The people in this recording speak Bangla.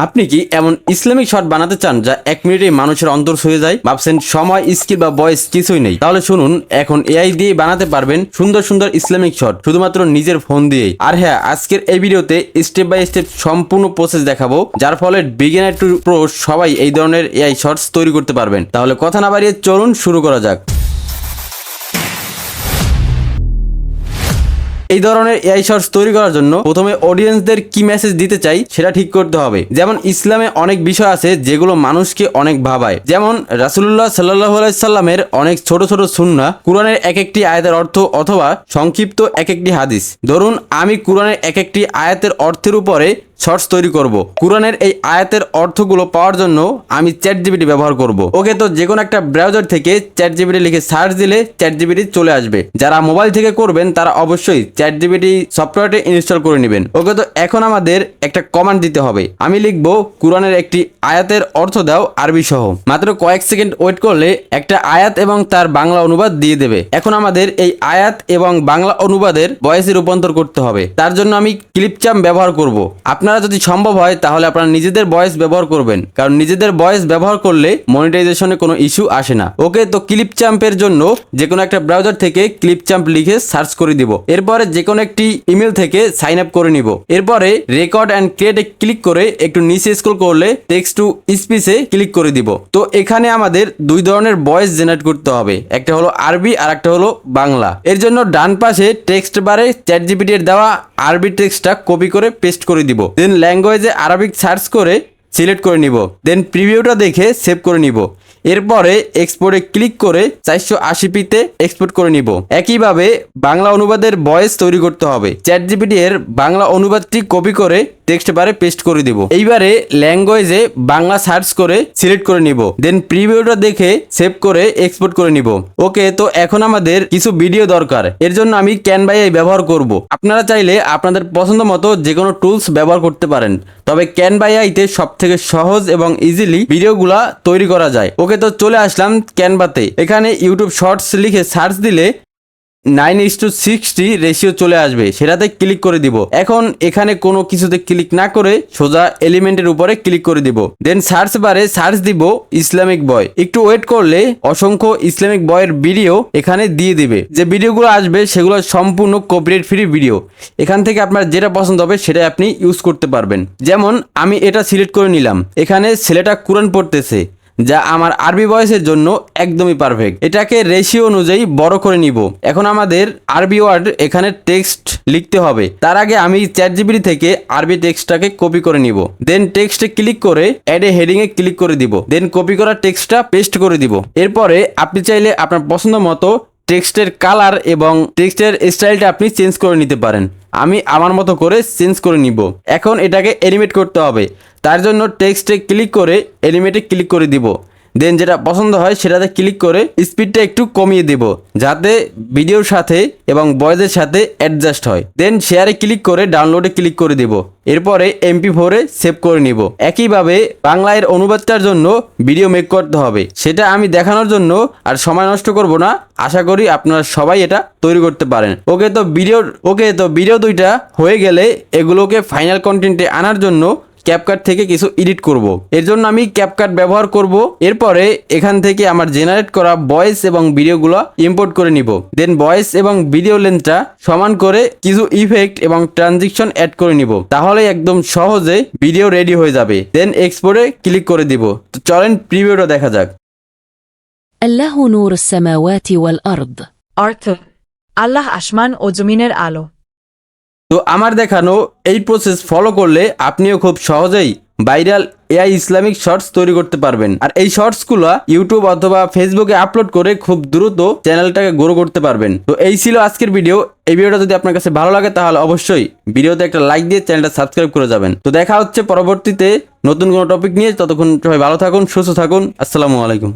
আপনি কি এমন ইসলামিক শট বানাতে চান যা এক মিনিটে মানুষের অন্তর ছুঁয়ে যায়? ভাবছেন সময়, স্কিল বা বয়স কিছুই নেই। তাহলে শুনুন, এখন এআই দিয়ে বানাতে পারবেন সুন্দর সুন্দর ইসলামিক শট, শুধুমাত্র নিজের ফোন দিয়েই। আর হ্যাঁ আজকের এই ভিডিওতে স্টেপ বাই স্টেপ সম্পূর্ণ প্রসেস দেখাবো, যার ফলে বিগিনার টু প্রো সবাই এই ধরনের এআই শর্টস তৈরি করতে পারবেন। তাহলে কথা না বাড়িয়ে চলুন শুরু করা যাক। এই ধরনের এআই শর্টস তৈরি করার জন্য প্রথমে অডিয়েন্সদের কি মেসেজ দিতে চাই সেটা ঠিক করতে হবে। যেমন ইসলামে অনেক বিষয় আছে যেগুলো মানুষকে অনেক ভাবায়। যেমন রাসুল্লাহ সাল্লাহ সাল্লামের অনেক ছোট ছোট সুন্না কোরআনের এক একটি আয়াতের অর্থ অথবা সংক্ষিপ্ত এক একটি হাদিস। ধরুন, আমি কোরআনের এক একটি আয়াতের অর্থের উপরে শর্টস তৈরি করব। কোরআনের এই আয়াতের অর্থগুলো পাওয়ার জন্য আমি চ্যাট জিবিটি ব্যবহার করব। ওকে, তো যে কোনো একটা ব্রাউজার থেকে চ্যাট জিবিটি লিখে সার্চ দিলে চ্যাট জিবিটি চলে আসবে। যারা মোবাইল থেকে করবেন, তারা অবশ্যই চ্যাট জিবিটি সফটওয়্যারটি ইনস্টল করে নেবেন। ওকে, তো এখন আমাদের একটা কমান্ড দিতে হবে। আমি লিখব, কোরআনের একটি আয়াতের অর্থ দাও আরবি সহ। মাত্র কয়েক সেকেন্ড ওয়েট করলে একটা আয়াত এবং তার বাংলা অনুবাদ দিয়ে দেবে। এখন আমাদের এই আয়াত এবং বাংলা অনুবাদের ভয়েসে রূপান্তর করতে হবে। তার জন্য আমি ক্লিপচাম ব্যবহার করব। আপনারা যদি সম্ভব হয়, তাহলে আপনারা নিজেদের ভয়েস ব্যবহার করবেন। কারণ নিজেদের ভয়েস ব্যবহার করলে মনিটাইজেশনে কোনো ইস্যু আসে না। ওকে, তো ক্লিপচাম্পের জন্য যে কোনো একটা ব্রাউজার থেকে ক্লিপচাম্প লিখে সার্চ করে দিব। এরপরে যে কোনো একটি ইমেল থেকে সাইন আপ করে নিব। এরপরে রেকর্ড অ্যান্ড ক্রিয়েটে ক্লিক করে একটু নিচে স্ক্রল করলে টেক্সট টু স্পিচে ক্লিক করে দিব। তো এখানে আমাদের দুই ধরনের ভয়েস জেনারেট করতে হবে। একটা হলো আরবি আর একটা হলো বাংলা। এর জন্য ডান পাশে টেক্সট বারে চ্যাট জিপিটি এর দেওয়া আরবি টেক্সটটা কপি করে পেস্ট করে দিব। দেন ল্যাঙ্গুয়েজে আরবিক সার্চ করে সিলেক্ট করে নিব। দেন প্রিভিউটা দেখে সেভ করে নিব। এরপরে এক্সপোর্টে ক্লিক করে চারশো আশি পিতে এক্সপোর্ট করে নিব। একইভাবে বাংলা অনুবাদের ভয়েস তৈরি করতে হবে। চ্যাট জিপিটি এর বাংলা অনুবাদটি কপি করে টেক্সট বারে পেস্ট করে দিব। এইবারে ল্যাঙ্গুয়েজে বাংলা সার্চ করে সিলেক্ট করে নিব। দেন প্রিভিউটা দেখে সেভ করে এক্সপোর্ট করে নিব। ওকে তো এখন আমাদের কিছু ভিডিও দরকার। এর জন্য আমি ক্যানভাই ব্যবহার করব। আপনারা চাইলে আপনাদের পছন্দ মতো যে কোনো টুলস ব্যবহার করতে পারেন। তবে ক্যানভাই আইতে সব থেকে সহজ এবং ইজিলি ভিডিওগুলা তৈরি করা যায়। ওকে তো চলে আসলাম ক্যানভাতে এখানে ইউটিউব শর্টস লিখে সার্চ দিলে nine is to sixteen ratio চলে আসবে, সেটাতে ক্লিক করে দিব। এখন এখানে কোনো কিছুতে ক্লিক না করে সোজা এলিমেন্টের উপরে ক্লিক করে দিব। দেন সার্চ বারে সার্চ দিব ইসলামিক বয় একটু ওয়েট করলে অসংখ্য ইসলামিক বয়ের ভিডিও এখানে দিয়ে দিবে। যে ভিডিওগুলো আসবে, সেগুলো সম্পূর্ণ কপিরাইট ফ্রি ভিডিও এখান থেকে আপনার যেটা পছন্দ হবে সেটা আপনি ইউজ করতে পারবেন। যেমন, আমি এটা সিলেক্ট করে নিলাম। এখানে ছেলেটা কোরআন পড়তেছে। যা আমার আরবি বয়সের জন্য একদমই পারফেক্ট এটাকে রেশিও অনুযায়ী বড় করে নিব। এখন আমাদের আরবি ওয়ার্ড এখানে টেক্সট লিখতে হবে। তার আগে আমি চ্যাট জিবিটি থেকে আরবি টেক্সটটাকে কপি করে নিব। দেন টেক্সটে ক্লিক করে অ্যাড এ হেডিং এ ক্লিক করে দিব। দেন কপি করা টেক্সটটা পেস্ট করে দিব। এরপরে আপনি চাইলে আপনার পছন্দ মতো টেক্সটের কালার এবং টেক্সটের স্টাইলটা আপনি চেঞ্জ করে নিতে পারেন। আমি আমার মতো করে চেঞ্জ করে নিব। এখন এটাকে এনিমেট করতে হবে। তার জন্য টেক্সটে ক্লিক করে এনিমেটে ক্লিক করে দিব। দেন যেটা পছন্দ হয় সেটাতে ক্লিক করে স্পিডটা একটু কমিয়ে দিব, যাতে ভিডিওর সাথে এবং ভয়েসের সাথে অ্যাডজাস্ট হয়। দেন শেয়ারে ক্লিক করে ডাউনলোডে ক্লিক করে দিব। এরপরে এমপি ফোরে সেভ করে নিব। একইভাবে বাংলায় অনুবাদটার জন্য ভিডিও মেক করতে হবে। সেটা আমি দেখানোর জন্য আর সময় নষ্ট করব না। আশা করি আপনারা সবাই এটা তৈরি করতে পারেন। ওকে তো ভিডিও ওকে তো ভিডিও দুইটা হয়ে গেলে এগুলোকে ফাইনাল কন্টেন্টে আনার জন্য ক্যাপকাট থেকে কিছু এডিট করব। এর জন্য আমি ক্যাপকাট ব্যবহার করব এরপরে এখান থেকে আমার জেনারেট করা ভয়েস এবং ভিডিওগুলো ইম্পোর্ট করে নিব দেন ভয়েস এবং ভিডিও লেন্থটা সমান করে কিছু ইফেক্ট এবং ট্রানজিকশন অ্যাড করে নিব তাহলে একদম সহজে ভিডিও রেডি হয়ে যাবে দেন এক্সপোর্টে ক্লিক করে দিব তো চলেন প্রিভিউটা দেখা যাক الله نور السماوات والأرض অর্থ আল্লাহ আসমান ও জমিনের আলো তো আমার দেখানো এই প্রসেস ফলো করলে আপনিও খুব সহজেই ভাইরাল এআই ইসলামিক শর্টস তৈরি করতে পারবেন। আর এই শর্টসগুলো ইউটিউব অথবা ফেসবুকে আপলোড করে খুব দ্রুত চ্যানেলটাকে গ্রো করতে পারবেন। তো এই ছিল আজকের ভিডিও এই ভিডিওটা যদি আপনার কাছে ভালো লাগে তাহলে অবশ্যই ভিডিওতে একটা লাইক দিয়ে চ্যানেলটা সাবস্ক্রাইব করে যাবেন। তো দেখা হচ্ছে পরবর্তীতে নতুন কোনো টপিক নিয়ে। ততক্ষণ সবাই ভালো থাকুন, সুস্থ থাকুন। আসসালামু আলাইকুম।